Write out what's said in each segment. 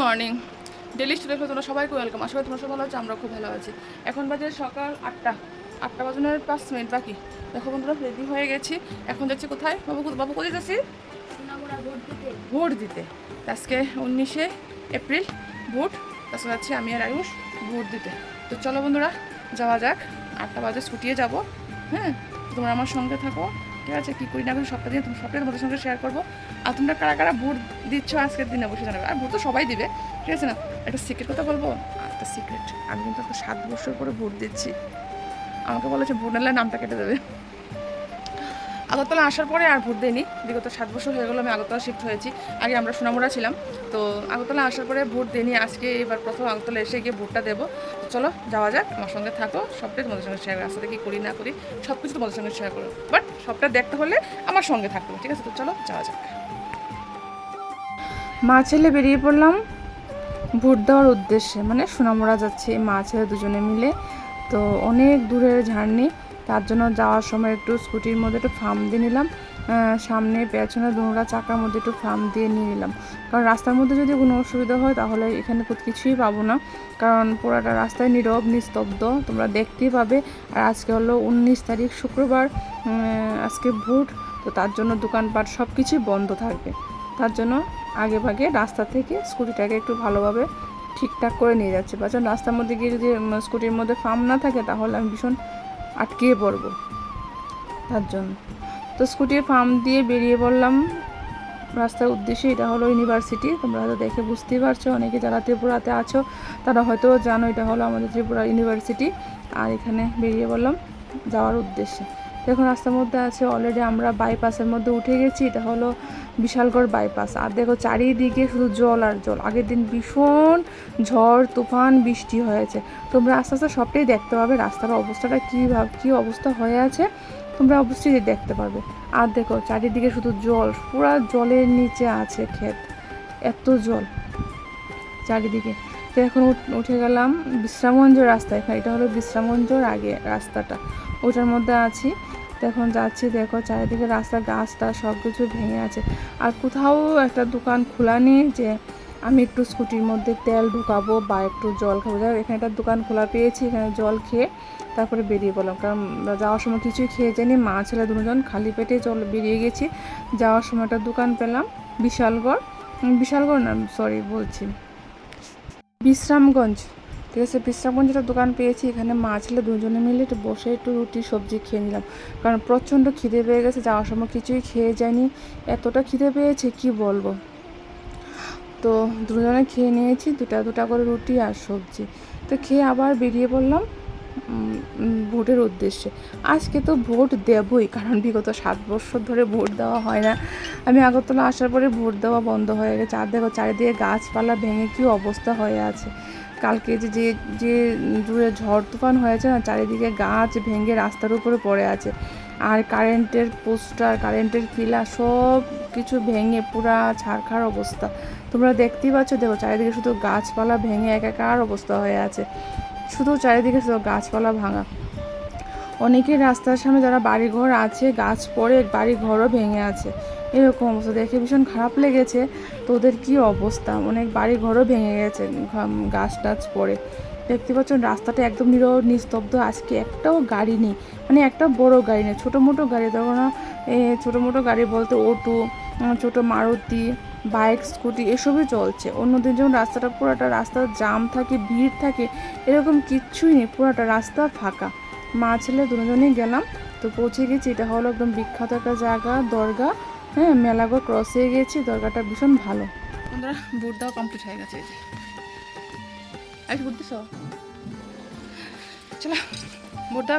Morning. Daily student তোমরা সবাইকে welcome আশা করি তোমরা সব ভালো আছে আমরা খুব ভালো আছি। এখন বাজে সকাল আটটা। আটটা বাজানোর পাঁচ মিনিট বাকি। দেখো বন্ধুরা রেডি হয়ে গেছি। এখন যাচ্ছি কোথায়? বাবু বাবু কোথায় যাচ্ছি? ভোট দিতে। আজকে উনিশে এপ্রিল ভোট। তাছাড়া যাচ্ছি আমি আর আয়ুষ ভোট দিতে। তো চলো বন্ধুরা যাওয়া যাক। আটটা বাজে ছুটিয়ে যাব। হ্যাঁ তোমরা আমার সঙ্গে থাকো। ঠিক আছে কী করি না এখন সবটা দিয়ে তুমি সবটাই তোমাদের সঙ্গে শেয়ার করব। আর তোমরা কারা কারা ভোট দিচ্ছ আজকের দিনে বসে জানাবে। আর ভোট তো সবাই দিবে, ঠিক আছে না? একটা সিক্রেট কথা বলব? একটা সিক্রেট আমি কিন্তু একটা সাত বছর পরে ভোট দিচ্ছি। আমাকে বলেছে ভোট নামটা কেটে দেবে। আগরতলা আসার পরে আর ভোট দেয়নি বিগত সাত বছর হয়ে গেলো আমি আগরতলা শিফট হয়েছি। আগে আমরা সোনামুড়া ছিলাম। তো আগরতলা আসার পরে ভোট দেয়নি আজকে এবার প্রথম আগরতলা এসে গিয়ে ভোটটা দেবো। তো চলো, যাওয়া যাক। আমার সঙ্গে থাকো। সবটাই তোমাদের সঙ্গে শেয়ার রাস্তাতে কি করি, না করি সব কিছু তোমাদের সঙ্গে শেয়ার করো বাট সবটা দেখতে হলে আমার সঙ্গে থাকতে ঠিক আছে? তো চলো, যাওয়া যাক। মা ছেলে বেরিয়ে পড়লাম ভোট দেওয়ার উদ্দেশ্যে। মানে সোনামুড়া যাচ্ছে, মা ছেলে দুজনে মিলে। তো অনেক দূরের ঝার্নি তার জন্য যাওয়ার সময় একটু স্কুটির মধ্যে একটু ফার্ম দিয়ে নিলাম। সামনে পেছনে দুটা চাকার মধ্যে একটু ফার্ম দিয়ে নিয়ে নিলাম। কারণ রাস্তার মধ্যে যদি কোনো অসুবিধা হয় তাহলে এখানে কিছুই পাবো না। কারণ পুরাটা রাস্তায় নীরব, নিস্তব্ধ, তোমরা দেখতেই পাবে। আর আজকে হলো উনিশ তারিখ, শুক্রবার আজকে ভোট তো তার জন্য দোকানপাট সব কিছুই বন্ধ থাকবে। তার জন্য আগে ভাগে রাস্তা থেকে স্কুটিটাকে একটু ভালোভাবে ঠিকঠাক করে নিয়ে যাচ্ছে। বাচ্চা রাস্তার মধ্যে গিয়ে যদি স্কুটির মধ্যে ফার্ম না থাকে তাহলে আমি ভীষণ আটকিয়ে পড়ব। তার জন্য। তো স্কুটির ফার্ম দিয়ে বেরিয়ে পড়লাম। রাস্তার উদ্দেশ্যে এটা হলো ইউনিভার্সিটি। তোমরা হয়তো দেখে বুঝতেই পারছ, অনেকে যারা ত্রিপুরাতে আছো, তারা হয়তো জানো এটা হলো আমাদের ত্রিপুরা ইউনিভার্সিটি। আর এখানে বেরিয়ে পড়লাম যাওয়ার উদ্দেশ্যে। দেখুন, রাস্তার মধ্যে আছে অলরেডি আমরা বাইপাসের মধ্যে উঠে গেছি, এটা হলো বিশালগড় বাইপাস আর দেখো, চারিদিকে শুধু জল আর জল। আগের দিন ভীষণ ঝড়, তুফান, বৃষ্টি হয়েছে। তোমরা আস্তে আস্তে সবটাই দেখতে পাবে, রাস্তার অবস্থাটা কী ভাব, কী অবস্থা হয়ে আছে, তোমরা অবশ্যই দেখতে পাবে আর দেখো, চারিদিকে শুধু জল, পুরা জলের নিচে আছে ক্ষেত, এত জল চারিদিকে। তো এখন উঠ- গেলাম বিশ্রামগঞ্জের রাস্তা এখানে এটা হলো বিশ্রামগঞ্জের আগে রাস্তাটা। ওটার মধ্যে আছি। এখন যাচ্ছি, দেখো, চারিদিকে রাস্তা, গাছটা সব কিছু ভেঙে আছে। আর কোথাও একটা দোকান খোলা নেই যে আমি একটু স্কুটির মধ্যে তেল ঢুকাবো বা একটু জল খাব। এখানে একটা দোকান খোলা পেয়েছি, এখানে জল খেয়ে তারপরে বেরিয়ে পড়লাম। কারণ যাওয়ার সময় কিছুই খেয়ে যায়নি মা ছেলে দুজন খালি পেটে চল বেরিয়ে গেছি। যাওয়ার সময় একটা দোকান পেলাম, বিশালগড়। বিশালগড় না সরি বলছি। বিশ্রামগঞ্জ। ঠিক আছে বিশ্রামগঞ্জ একটা দোকান পেয়েছি, এখানে মা ছেলে দুজনে মিলে একটু বসে একটু রুটি, সবজি খেয়ে নিলাম। কারণ প্রচণ্ড খিদে পেয়ে গেছে, যাওয়ার সময় কিছুই খেয়ে যায়নি। এতটা খিদে পেয়েছে, কি বলব? তো দুজনে খেয়ে নিয়েছি, দুটা দুটা করে রুটি আর সবজি। তো খেয়ে আবার বেরিয়ে পড়লাম। ভোটের উদ্দেশ্যে। আজকে তো ভোট দেবই, কারণ বিগত সাত বছর ধরে ভোট দেওয়া হয় না। আমি আগরতলা আসার পরে ভোট দেওয়া বন্ধ হয়ে গেছে। আর দেখো, চারিদিকে গাছপালা ভেঙে কী অবস্থা হয়ে আছে। কালকে যে যে যে জুড়ে ঝড় তুফান হয়েছে না, চারিদিকে গাছ ভেঙে রাস্তার উপরে পড়ে আছে। আর কারেন্টের পোস্টার, কারেন্টের পিলা সব কিছু ভেঙে পুরা ছারখার অবস্থা। তোমরা দেখতেই পাচ্ছ, দেখো, চারিদিকে শুধু গাছপালা ভেঙে একাকার অবস্থা হয়ে আছে। শুধু চারিদিকে শুধু গাছপালা ভাঙা। অনেকের রাস্তার সামনে যারা বাড়িঘর আছে গাছ পড়ে বাড়িঘরও ভেঙে আছে। এরকম অবস্থা। দেখে ভীষণ খারাপ লেগেছে। তো ওদের কী অবস্থা? অনেক বাড়িঘরও ভেঙে গেছে গাছ টাছ পড়ে। দেখতে পাচ্ছেন রাস্তাটা একদম নিরব নিস্তব্ধ। আজকে একটাও গাড়ি নেই। মানে একটা বড় গাড়ি নেই ছোটো মোটো গাড়ি। দেখো না এ, ছোটো মোটো গাড়ি বলতে অটো ছোটো মারুতি বাইক, স্কুটি এসবই চলছে। অন্যদিন যেমন রাস্তাটা পুরোটা রাস্তা জাম থাকে, ভিড় থাকে, এরকম কিচ্ছুই নেই, পুরোটা রাস্তা ফাঁকা। মা ছেলে দুজনেই গেলাম, তো পৌঁছে গেছি। এটা হলো একদম বিখ্যাত একটা জায়গা, দরগা। হ্যাঁ মেলাগড় ক্রস হয়ে গেছি, দরগাটা ভীষণ ভালো। বন্ধুরা কমপ্লিট হয়ে গেছে আজ বুট দিছ? চলো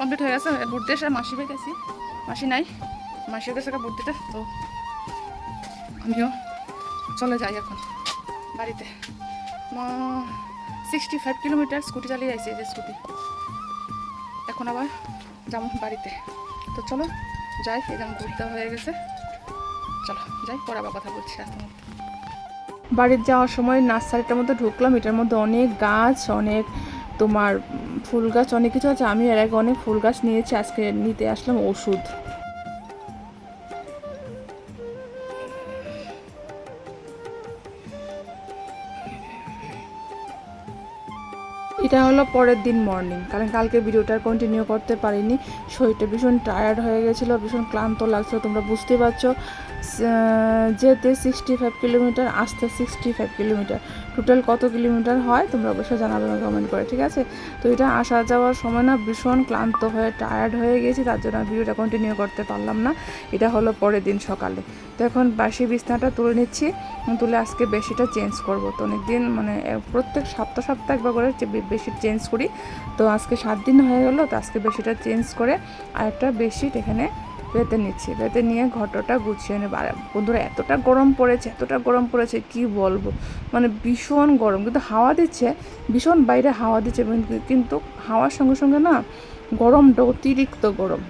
কমপ্লিট হয়ে গেছে বুট দিয়ে মাসি পেয়ে গেছি। মাসি নাই মাসির কাছে বুট দিতে, তো আমিও চলে যাই এখন বাড়িতে। সিক্সটি ফাইভ কিলোমিটার স্কুটি চালিয়ে এই যে স্কুটি এখন আবার যাব বাড়িতে। তো চলো, যাই যেমন ঘুরতে হয়ে গেছে। চলো, যাই, পরে আবার কথা বলছি রাস্তার বাড়ির যাওয়ার সময় নার্সারিটার মধ্যে ঢুকলাম, এটার মধ্যে অনেক গাছ, অনেক তোমার ফুল গাছ, অনেক কিছু আছে। আমি এর আগে অনেক ফুল গাছ নিয়েছি, আজকে নিতে আসলাম ওষুধ। এটা হলো পরের দিন মর্নিং কারণ কালকে ভিডিওটা কন্টিনিউ করতে পারিনি। শরীরটা ভীষণ টায়ার্ড হয়ে গেছিল, ভীষণ ক্লান্ত লাগছিল, তোমরা বুঝতে পারছ। যেতে সিক্সটি ফাইভ কিলোমিটার আসতে সিক্সটি ফাইভ কিলোমিটার টোটাল কত কিলোমিটার হয় তোমরা অবশ্যই জানাবে কমেন্ট করে, ঠিক আছে? তো এটা আসা যাওয়ার সময় না ভীষণ ক্লান্ত হয়ে টায়ার্ড হয়ে গেছি, তার জন্য ভিডিওটা কন্টিনিউ করতে পারলাম না। এটা হলো পরের দিন সকালে। তো এখন বাসি বিছনাটা তুলে নিচ্ছি, তুলে আজকে বেশিটা চেঞ্জ করব। তো অনেক দিন মানে প্রত্যেক সপ্তাহ সপ্তাহ একবার করে বেশি চেঞ্জ করি। তো আজকে সাত দিন হয়ে গেলো, তো আজকে বেশিটা চেঞ্জ করে আর একটা বেডশিট এখানে পেতে নিচ্ছি পেতে নিয়ে ঘটটা গুছিয়ে নেব। আর বন্ধুরা, এতটা গরম পড়েছে, এতটা গরম পড়েছে, কি বলব? মানে ভীষণ গরম, কিন্তু হাওয়া দিচ্ছে, ভীষণ বাইরে হাওয়া দিচ্ছে কিন্তু হাওয়ার সঙ্গে সঙ্গে না গরমটা অতিরিক্ত গরম।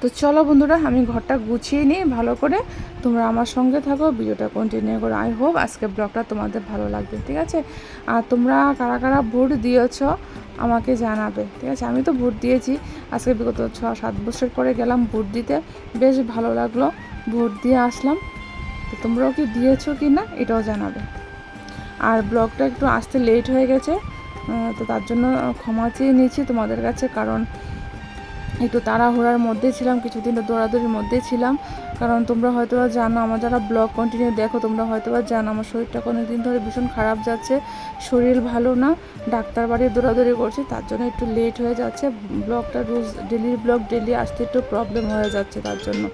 তো চলো বন্ধুরা, আমি ঘরটা গুছিয়ে নিই ভালো করে। তোমরা আমার সঙ্গে থাকো, ভিডিওটা কন্টিনিউ করো। আই হোপ আজকে ব্লগটা তোমাদের ভালো লাগবে, ঠিক আছে? আর তোমরা কারা কারা ভোট দিয়েছ আমাকে জানাবে, ঠিক আছে? আমি তো ভোট দিয়েছি। আজকে বিগত ছ, সাত বছর পরে গেলাম ভোট দিতে। বেশ ভালো লাগল, ভোট দিয়ে আসলাম। তো তোমরাও কি দিয়েছ কি না, এটাও জানাবে। আর ব্লগটা একটু আসতে লেট হয়ে গেছে তো তার জন্য ক্ষমা চেয়ে নিয়েছি তোমাদের কাছে, কারণ একটু তাড়াহুড়ার মধ্যে ছিলাম, কিছুদিন দৌড়াদৌড়ির মধ্যে ছিলাম। কারণ তোমরা হয়তো বা জানো, আমার যারা ব্লগ কন্টিনিউ দেখো, তোমরা হয়তো বা জানো, আমার শরীরটা অনেকদিন ধরে ভীষণ খারাপ যাচ্ছে। শরীর ভালো না, ডাক্তার বাড়ি দৌড়াদৌড়ি করছি, তার জন্য একটু লেট হয়ে যাচ্ছে। ব্লগটা রোজ ডেলি ব্লগ ডেলি আসতে একটু প্রবলেম হয়ে যাচ্ছে তার জন্য।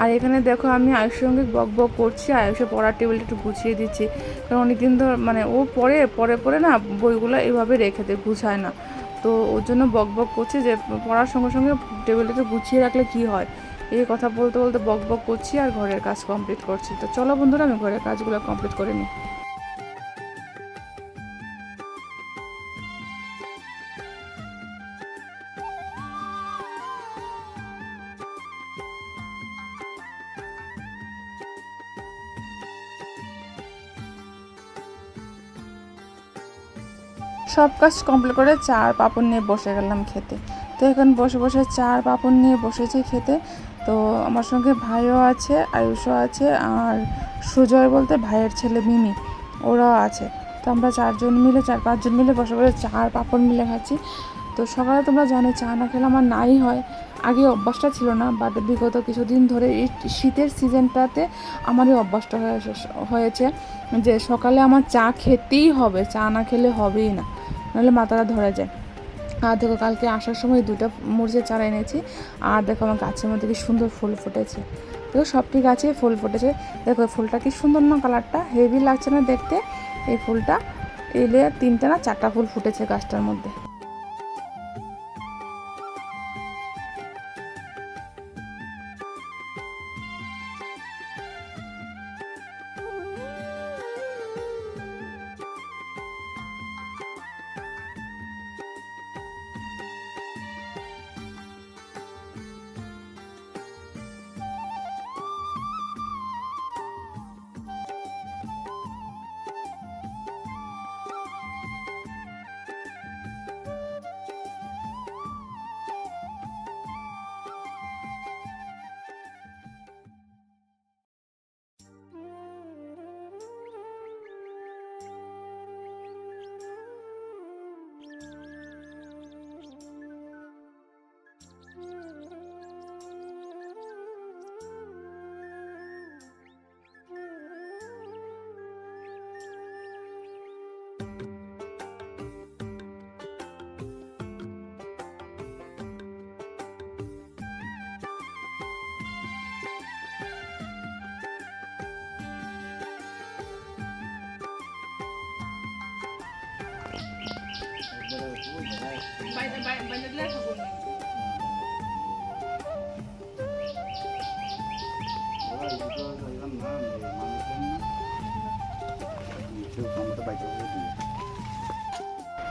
আর এখানে দেখো, আমি আয়ুষের সঙ্গে বক বক করছি আয়ুষে পড়ার টেবিলটা একটু গুছিয়ে দিচ্ছি। কারণ অনেকদিন ধর মানে ও পড়ে পরে পরে না বইগুলো এভাবে রেখে দেয়, গুছায় না। তো ওর জন্য বক বক করছে যে, পড়ার সঙ্গে সঙ্গে টেবিলটাকে গুছিয়ে রাখলে কি হয়? এই কথা বলতে বলতে বক বক করছি আর ঘরের কাজ কমপ্লিট করছি। তো চলো বন্ধুরা, আমি ঘরের কাজগুলো কমপ্লিট করে নিই। সব কাজ কমপ্লিট করে চার পাপড় নিয়ে বসে গেলাম খেতে। তো এখন বসে বসে চার পাপড় নিয়ে বসেছি খেতে। তো আমার সঙ্গে ভাইও আছে, আয়ুষও আছে আর সুজয় বলতে ভাইয়ের ছেলে মিমি, ওরাও আছে। তো আমরা চারজন মিলে, চার পাঁচজন মিলে বসে বসে চার পাপড় মিলে খাচ্ছি। তো সকালে তোমরা জানো চা না খেলে আমার নাই হয়। আগে অভ্যাসটা ছিল না বাট বিগত কিছুদিন ধরে এই শীতের সিজনটাতে আমার এই অভ্যাসটা হয়েছে যে সকালে আমার চা খেতেই হবে, চা না খেলে হবেই না। নাহলে মাথাটা ধরা যায়। আর দেখো কালকে আসার সময় দুটো মরিচের চারা এনেছি। আর দেখো আমার গাছের মধ্যে কি সুন্দর ফুল ফুটেছে। দেখো সবটি গাছে ফুল ফুটেছে। দেখো ফুলটা কি সুন্দর না কালারটা? হেভি লাগছে না দেখতে? এই ফুলটা এলে তিনটা না চারটা ফুল ফুটেছে গাছটার মধ্যে।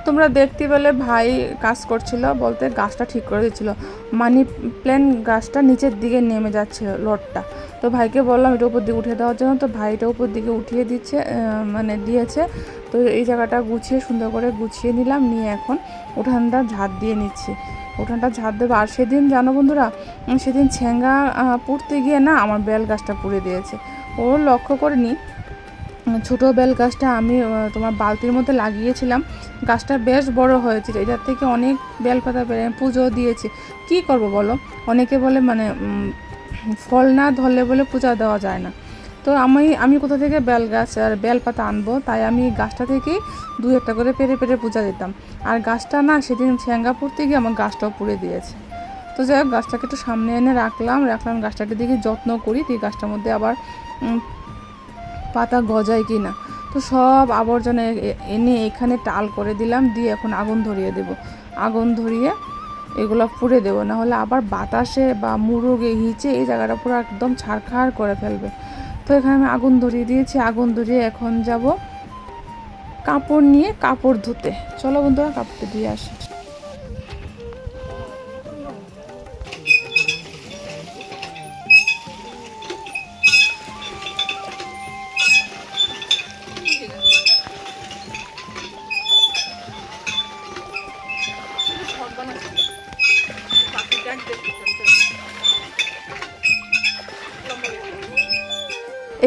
তোমরা দেখতে পেলে ভাই কাজ করছিল বলতে গাছটা ঠিক করে দিচ্ছিল। মানি প্ল্যান গাছটা নিচের দিকে নেমে যাচ্ছে লোডটা তো ভাইকে বললাম এটা উপর দিকে উঠিয়ে দেওয়ার জন্য। তো ভাই এটা উপর দিকে উঠিয়ে দিচ্ছে মানে দিয়েছে। তো এই জায়গাটা গুছিয়ে, সুন্দর করে গুছিয়ে নিলাম, নিয়ে এখন উঠানটা ঝাড় দিয়ে নিচ্ছি। উঠানটা ঝাড় দেবো। আর সেদিন, জানো বন্ধুরা সেদিন ছেঙ্গা পুড়তে গিয়ে না আমার বেল গাছটা পুড়ে দিয়েছে। ও লক্ষ্য করিনি ছোটো বেল গাছটা আমি তোমার বালতির মধ্যে লাগিয়েছিলাম। গাছটা বেশ বড় হয়েছিল। এটার থেকে অনেক বেল পাতা পুজো দিয়েছি। কি করব বলো? অনেকে বলে মানে ফল না ধরলে বলে পূজা দেওয়া যায় না। তো আমি আমি কোথা থেকে বেল গাছ আর বেল পাতা আনব? তাই আমি গাছটা থেকেই দু একটা করে পেরে পেরে পূজা দিতাম। আর গাছটা না সেদিন ছেঙ্গা পড়তে গিয়ে আমার গাছটাও পুড়ে দিয়েছে। তো যাই হোক, গাছটাকে একটু সামনে এনে রাখলাম রাখলাম গাছটাকে দিকে যত্ন করি এই গাছটার মধ্যে আবার পাতা গজায় কি না তো সব আবর্জনা এনে এখানে টাল করে দিলাম, দিয়ে এখন আগুন ধরিয়ে দেব। আগুন ধরিয়ে এগুলো পুড়ে দেবো। না হলে আবার বাতাসে বা মুরগে হিচে এই জায়গাটা পুরো একদম ছাড়খাড় করে ফেলবে। তো এখানে আমি আগুন ধরিয়ে দিয়েছি, আগুন ধরিয়ে এখন যাব কাপড় নিয়ে কাপড় ধুতে। চলো বন্ধুরা কাপড়টা দিয়ে আসি।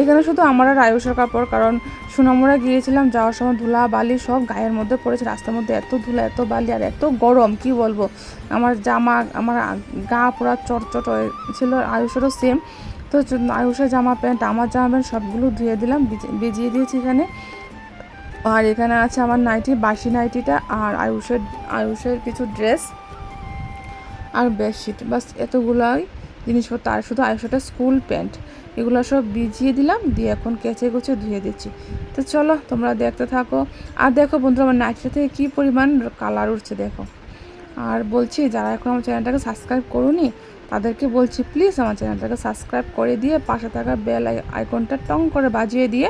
এখানে শুধু আমার আর আয়ুষের কাপড়, কারণ সুনামুরা গিয়েছিলাম, যাওয়ার সময় ধুলা, বালি সব গায়ের মধ্যে পড়েছে। রাস্তার মধ্যে এত ধুলা, এত বালি আর এত গরম, কি বলব? আমার জামা, আমার গা পুরা চটচট ছিল আয়ুষেরও সেম তো আয়ুষের জামা, প্যান্ট, আমার জামা, প্যান্ট সবগুলো ধুয়ে দিলাম ভিজে- ভিজিয়ে দিয়েছি এখানে। আর এখানে আছে আমার নাইটি, বাসি নাইটিটা, আর আয়ুষের আয়ুষের কিছু ড্রেস আর বেডশিট বাস এতগুলাই জিনিসপত্র, আর শুধু আয়ুষটা স্কুল প্যান্ট এগুলো সব ভিজিয়ে দিলাম, দিয়ে এখন কেচে কুচে ধুয়ে দিচ্ছি। তো চলো, তোমরা দেখতে থাকো। আর দেখো বন্ধুরা, আমার নাইটটা থেকে কী পরিমাণ কালার উঠছে দেখো। আর বলছি, যারা এখন আমার চ্যানেলটাকে সাবস্ক্রাইব করুনি, তাদেরকে বলছি প্লিজ আমার চ্যানেলটাকে সাবস্ক্রাইব করে দিয়ে পাশে থাকা বেল আইকনটা টং করে বাজিয়ে দিয়ে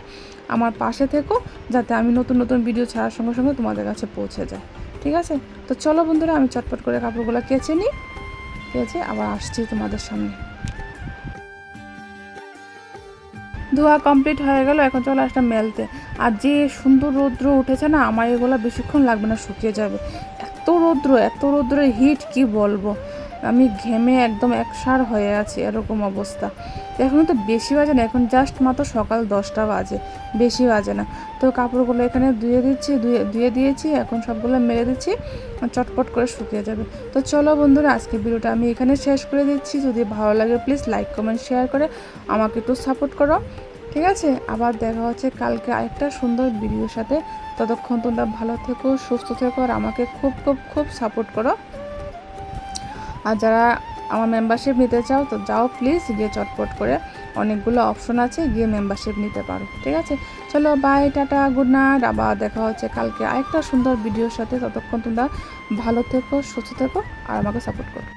আমার পাশে থেকো, যাতে আমি নতুন নতুন ভিডিও ছাড়ার সঙ্গে সঙ্গে তোমাদের কাছে পৌঁছে যায় ঠিক আছে? তো চলো বন্ধুরা, আমি চটপট করে কাপড়গুলো কেচে নিই। কেচে আবার আসছি তোমাদের সামনে। ধোয়া কমপ্লিট হয়ে গেল, এখন চলে আসলাম মেলতে। আর যে সুন্দর রৌদ্র উঠেছে না, আমার এগুলো বেশিক্ষণ লাগবে না, শুকিয়ে যাবে। এত রৌদ্র, এত রৌদ্রের হিট কি বলব? আমি ঘেমে একদম একসার হয়ে আছি এরকম অবস্থা। তো এখন তো বেশি বাজে না, এখন জাস্ট মাত্র সকাল দশটা বাজে, বেশি বাজে না। তো কাপড়গুলো এখানে ধুয়ে দিচ্ছি, ধুয়ে ধুয়ে দিয়েছি, এখন সবগুলো মেরে দিচ্ছি, চটপট করে শুকিয়ে যাবে। তো চলো বন্ধুরা আজকে ভিডিওটা আমি এখানে শেষ করে দিচ্ছি। যদি ভালো লাগে প্লিজ লাইক কমেন্ট শেয়ার করে আমাকে একটু সাপোর্ট করো। ঠিক আছে? আবার দেখা হচ্ছে কালকে আরেকটা সুন্দর ভিডিওর সাথে। ততক্ষণ তোমরা ভালো থেকো, সুস্থ থেকো, আর আমাকে খুব খুব খুব সাপোর্ট করো। আর যারা আমার মেম্বারশিপ নিতে চাও, তো যাও প্লিজ গিয়ে চটপট করে অনেকগুলো অপশন আছে, গিয়ে মেম্বারশিপ নিতে পারো, ঠিক আছে? চলো বাই টাটা গুড নাইট আবার দেখা হচ্ছে কালকে আরেকটা সুন্দর ভিডিওর সাথে। ততক্ষণ তোমরা ভালো থেকো, সুস্থ থেকো, আর আমাকে সাপোর্ট করো।